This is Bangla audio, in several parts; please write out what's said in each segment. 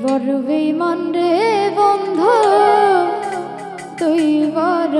বড় বেমান রে বন্ধু তুই বড়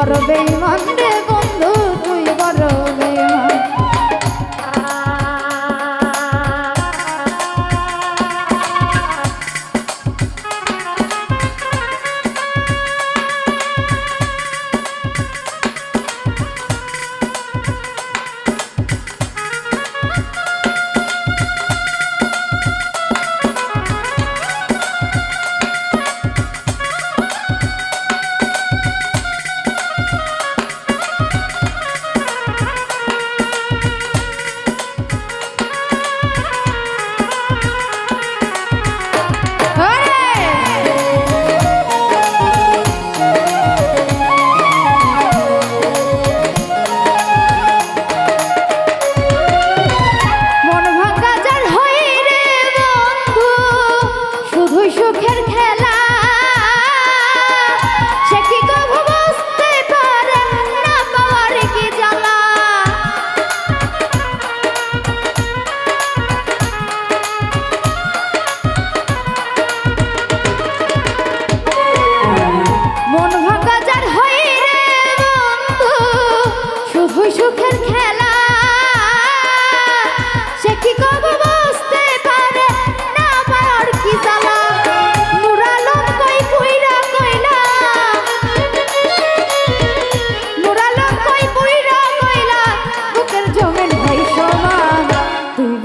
করবে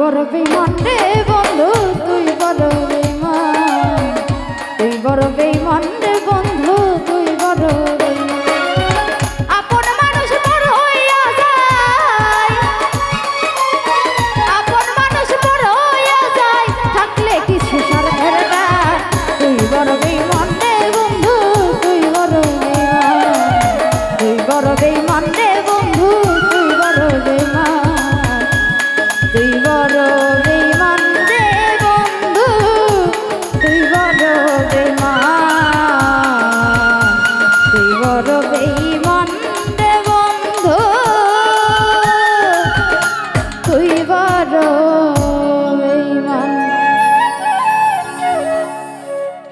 বড় বেইমান রে বন্ধু, তুই বড় বেইমান তুই বড় বেইমান রে বন্ধু, তুই বড় আপন মানুষ বড় হইয়া যায়। আপন মানুষ বড় হইয়া যায়